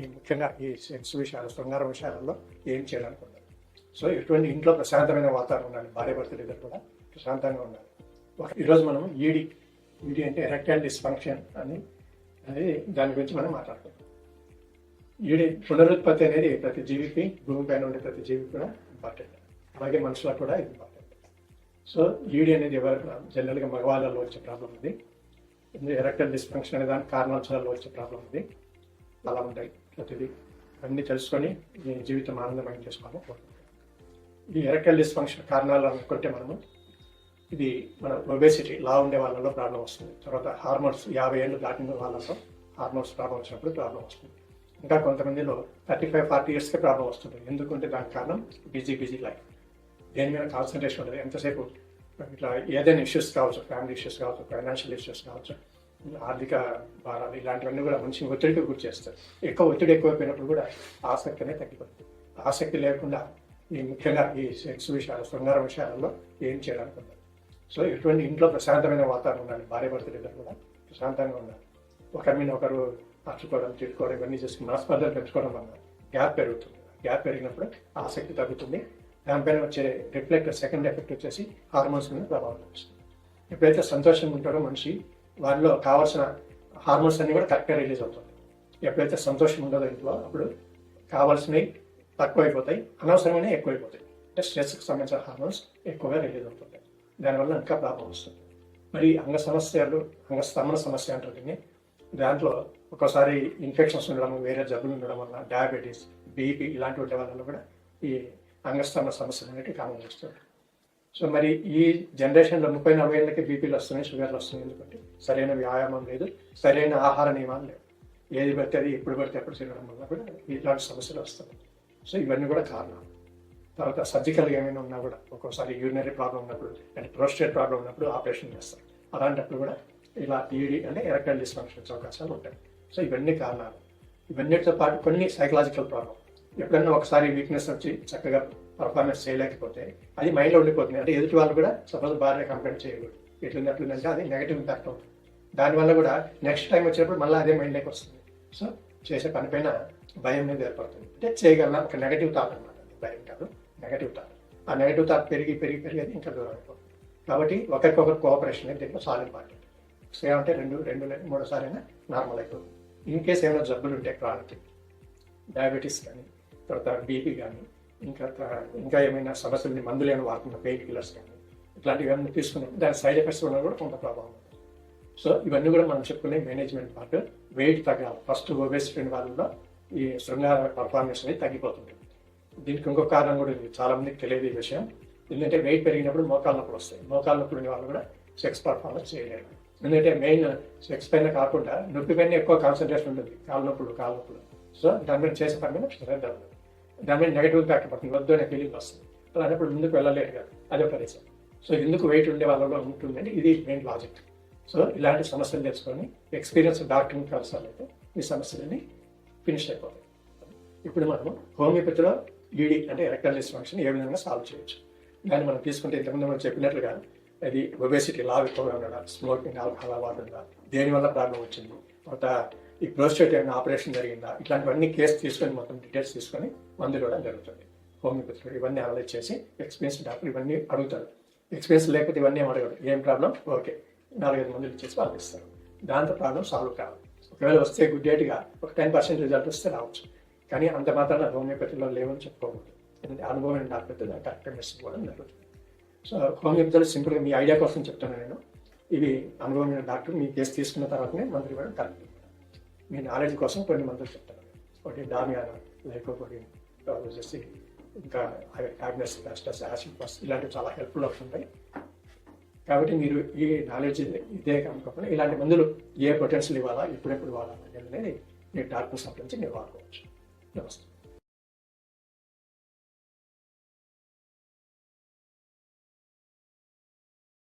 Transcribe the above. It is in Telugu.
ఈ ముఖ్యంగా ఈ సెక్స్ విషయాలు శృంగార విషయాలలో ఏం చేయాలనుకున్నారు సో ఎటువంటి ఇంట్లో ప్రశాంతమైన వాతావరణం ఉండాలి. భార్య భర్త దగ్గర కూడా ప్రశాంతంగా ఉండాలి. ఒక- ఈరోజు మనం ఈడి ఈడి అంటే ఎరెక్టైల్ డిస్ఫంక్షన్ అని అనేది దాని గురించి మనం మాట్లాడుకుందాం. ఈడి పునరుత్పత్తి అనేది ప్రతి జీవికి భూమి పైన ఉండే ప్రతి జీవికి కూడా ఇంపార్టెంట్ అలాగే మనుషులకు కూడా ఇది ఇంపార్టెంట్ సో ఈడి అనేది ఎవరు జనరల్గా మగవాళ్ళలో వచ్చే ప్రాబ్లం ఇది ఎరెక్టైల్ డిస్ఫంక్షన్ అనే దానికి కారణాంశాలలో వచ్చే ప్రాబ్లం ఇది అలా ఉంటాయి. ప్రతిదీ అన్నీ తెలుసుకొని మీ జీవితం ఆనందమయం చేసుకోవాలని కోరుకుంటున్నాను ఈ ఎరకల్ డిస్ఫంక్షన్ కారణాలు అనుకుంటే మనము ఇది మన ఒబేసిటీ లా ఉండే వాళ్ళలో ప్రాబ్లం వస్తుంది. తర్వాత హార్మోన్స్ యాభై ఏళ్ళు దాటిన వాళ్ళలో హార్మోన్స్ ప్రాబ్లం వచ్చినప్పుడు ప్రాబ్లం వస్తుంది. ఇంకా కొంతమందిలో థర్టీ ఫైవ్ ఫార్టీ ఇయర్స్కే ప్రాబ్లం వస్తుంది. ఎందుకంటే దానికి కారణం బిజీ బిజీ లైఫ్ దేని మీద కాన్సన్ట్రేషన్ ఉండదు. ఎంతసేపు ఇట్లా ఏదైనా ఇష్యూస్ కావచ్చు ఫ్యామిలీ ఇష్యూస్ కావచ్చు ఫైనాన్షియల్ ఇష్యూస్ కావచ్చు ఆర్థిక భారాలు ఇలాంటివన్నీ కూడా మంచి ఒత్తిడికి గురి చేస్తారు ఎక్కువ ఒత్తిడి ఎక్కువైపోయినప్పుడు కూడా ఆసక్తి అనేది తగ్గిపోతుంది. ఆసక్తి లేకుండా ఈ ముఖ్యంగా ఈ సెక్స్ విషయాలు శృంగార విషయాలలో ఏం చేయాలనుకుంటారు సో ఎటువంటి ఇంట్లో ప్రశాంతమైన వాతావరణం ఉండాలి. భార్య భర్తలు ఇద్దరు కూడా ప్రశాంతంగా ఉండాలి. ఒకరి మీద ఒకరు అర్చుకోవడం తిట్టుకోవడం ఇవన్నీ చేసి మనస్పర్ధలు పెంచుకోవడం వల్ల గ్యాప్ పెరుగుతుంది. గ్యాప్ పెరిగినప్పుడు ఆసక్తి తగ్గుతుంది. దానిపైన వచ్చే రిఫ్లెక్ట్ సెకండ్ ఎఫెక్ట్ వచ్చేసి హార్మోన్స్ మీద ప్రభావం చూపిస్తుంది. ఎప్పుడైతే సంతోషంగా ఉంటాడో మనిషి వారిలో కావాల్సిన హార్మోన్స్ అన్ని కూడా కరెక్ట్గా రిలీజ్ అవుతుంది ఎప్పుడైతే సంతోషం ఉండదో ఇంట్లో అప్పుడు కావాల్సినవి తక్కువైపోతాయి అనవసరమైన ఎక్కువైపోతాయి. అంటే స్ట్రెస్కి సంబంధించిన హార్మోన్స్ ఎక్కువగా రిలీజ్ అవుతుంది దానివల్ల ఇంకా ప్రాబ్లం వస్తుంది. మరి అంగ సమస్యలు అంగస్తమన సమస్య అంటారు దీన్ని. దాంట్లో ఒక్కోసారి ఇన్ఫెక్షన్స్ ఉండడం వేరే జబ్బులు ఉండడం వల్ల డయాబెటీస్ బీపీ ఇలాంటి ఉండే వాళ్ళలో కూడా ఈ అంగస్తమన సమస్యలు అనేవి కామన్ చేస్తుంది సో మరి ఈ జనరేషన్లో ముప్పై నలభై ఏళ్ళకి బీపీలు వస్తున్నాయి షుగర్లు వస్తున్నాయి ఎందుకంటే సరైన వ్యాయామం లేదు సరైన ఆహార నియమాలు లేవు. ఏది పడితే అది ఎప్పుడు పడితే అప్పుడు తినడం వల్ల కూడా ఇలాంటి సమస్యలు వస్తాయి. సో ఇవన్నీ కూడా కారణాలు. తర్వాత సర్జికల్ ఏమైనా ఉన్నా కూడా ఒక్కోసారి యూరినరీ ప్రాబ్లం ఉన్నప్పుడు అంటే ప్రోస్టేట్ ప్రాబ్లం ఉన్నప్పుడు ఆపరేషన్ చేస్తారు. అలాంటప్పుడు కూడా ఇలా ఈడి అంటే ఎరక్టైల్ డిస్ఫంక్షన్స్ అవకాశాలు ఉంటాయి. సో ఇవన్నీ కారణాలు. ఇవన్నిటితో పాటు కొన్ని సైకలాజికల్ ప్రాబ్లం ఎప్పుడన్నా ఒకసారి వీక్నెస్ వచ్చి చక్కగా పర్ఫార్మెన్స్ చేయలేకపోతే అది మైండ్లో ఉండిపోతుంది. అంటే ఎదుటి వాళ్ళు కూడా సపోజ్ భార్య కంప్లైంట్ చేయకూడదు. ఎట్లుంది అట్లుందంటే అది నెగిటివ్ ఇంపాక్ట్ అవుతుంది. దానివల్ల కూడా నెక్స్ట్ టైం వచ్చినప్పుడు మళ్ళీ అదే మైండ్లోకి వస్తుంది. సో చేసే పనిపైన భయం అనేది ఏర్పడుతుంది. అంటే చేయగలన? ఒక నెగటివ్ థాట్ అనమాట భయం కాదు నెగటివ్ థాట్ ఆ నెగటివ్ థాట్ పెరిగి పెరిగి పెరిగి అది ఇంకా దూరం అయిపోతుంది. కాబట్టి ఒకరికొకరు కోఆపరేషన్ అనేది దీంట్లో చాలా ఇంపార్టెంట్ సేమ్ అంటే రెండు రెండు మూడోసారి అయినా నార్మల్ అయిపోతుంది. ఇన్ కేస్ ఏమైనా జబ్బులు ఉంటాయి క్రానిక్ డయాబెటీస్ కానీ తర్వాత బీపీ కానీ ఇంకా ఇంకా ఏమైనా సమస్యలు మందులు ఏమైనా వాడుతున్న పెయిన్ కిల్లర్స్ కానీ ఇట్లాంటివి అన్నీ తీసుకున్నప్పుడు దాని సైడ్ ఎఫెక్ట్స్ వల్ల కూడా కొంత ప్రభావం. ఉంటుంది సో ఇవన్నీ కూడా మనం చెప్పుకునే మేనేజ్మెంట్ పార్ట్ వెయిట్ తగ్గాలి. ఫస్ట్ ఒబేసిటీ వాళ్ళలో ఈ శృంగార పర్ఫార్మెన్స్ అనేది తగ్గిపోతుంది. దీనికి ఇంకొక కారణం కూడా చాలా మందికి తెలియదు ఈ విషయం. ఎందుకంటే వెయిట్ పెరిగినప్పుడు మోకాలు నొప్పులు వస్తాయి. మోకాలు నొప్పులు ఉన్న వాళ్ళు కూడా సెక్స్ పర్ఫార్మెన్స్ చేయలేరు. ఎందుకంటే మెయిన్ సెక్స్ పైన కాకుండా నొప్పి పైన ఎక్కువ కాన్సన్ట్రేషన్ ఉంటుంది. కాళ్ళ నొప్పులు కాళ్ళ నొప్పులు. సో దాని మీద చేసే పని మీద శ్రద్ధ దాని మీద నెగిటివ్ ఇంపాక్ట్ పడుతుంది. వద్దు అనే ఫీలింగ్ వస్తుంది. అలాంటప్పుడు ముందుకు వెళ్ళలేరు కదా. అదే పరిస్థితి. సో ఎందుకు వెయిట్ ఉండే వాళ్ళలో ఉంటుందంటే ఇది మెయిన్ లాజిక్ సో ఇలాంటి సమస్యలు తెలుసుకొని ఎక్స్పీరియన్స్ డాక్టర్ని కలిసాలైతే ఈ సమస్యలని ఫినిష్ అయిపోతాయి. ఇప్పుడు మనం హోమియోపతిలో ఈడి అంటే ఎలక్ట్రల్ డిస్ఫంక్షన్ ఏ విధంగా సాల్వ్ చేయొచ్చు? దాన్ని మనం తీసుకుంటే ఇంతకుముందు మనం చెప్పినట్లుగా అది ఒబేసిటీ లావ్ ఎక్కువగా ఉండడం స్మోకింగ్ ఆల్కహాల్ అలవాటు దేనివల్ల ప్రాబ్లం వచ్చింది? తర్వాత ఈ ప్రోస్టేట్ ఏమైనా ఆపరేషన్ జరిగిందా? ఇట్లాంటివన్నీ కేసు తీసుకొని మొత్తం డీటెయిల్స్ తీసుకొని మందులు ఇవ్వడం జరుగుతుంది. హోమియోపతిలో ఇవన్నీ అనలైజ్ చేసి ఎక్స్పీరియన్స్ డాక్టర్ ఇవన్నీ అడుగుతారు. ఎక్స్పీరియన్స్ లేకపోతే ఇవన్నీ ఏం అడగడు ఏం ప్రాబ్లం ఓకే నాలుగైదు మందులు ఇచ్చేసి వాళ్ళకి ఇస్తారు. దాంతో ప్రాబ్లం సాల్వ్ కావాలి ఒకవేళ వస్తే గుడ్ డేట్గా ఒక టెన్ పర్సెంట్ రిజల్ట్ వస్తే రావచ్చు. కానీ అంత మాత్రాన హోమియోపతిలో లేవని చెప్పుకోకూడదు. ఎందుకంటే అనుభవం డాక్టర్తో కరెక్ట్గా మెసేజ్ ఇవ్వడం జరుగుతుంది. సో హోమియోపతిలో సింపుల్గా మీ ఐడియా కోసం చెప్తాను నేను. ఇవి అనుభవమైన డాక్టర్ మీ కేసు తీసుకున్న తర్వాతనే మందులు ఇవ్వడం కరెక్ట్. మీ నాలెడ్జ్ కోసం కొన్ని మందులు చెప్తాను ఒకటి డామియానా లైకోకోడిన్ తర్వాత వచ్చేసి ఇంకా హ్యాగ్నెస్ ప్లాస్టస్ యాసిడ్ ప్లస్ ఇలాంటివి చాలా హెల్ప్ఫుల్ అవుతుంటాయి కాబట్టి మీరు ఈ నాలెడ్జ్ ఇదే కాకుండా ఇలాంటి మందులు ఏ పొటెన్షియల్ ఇవ్వాలా ఎప్పుడెప్పుడు ఇవ్వాలా అనేది మీరు డాక్టర్ సంప్రదించి మీరు వాడుకోవచ్చు. నమస్తే.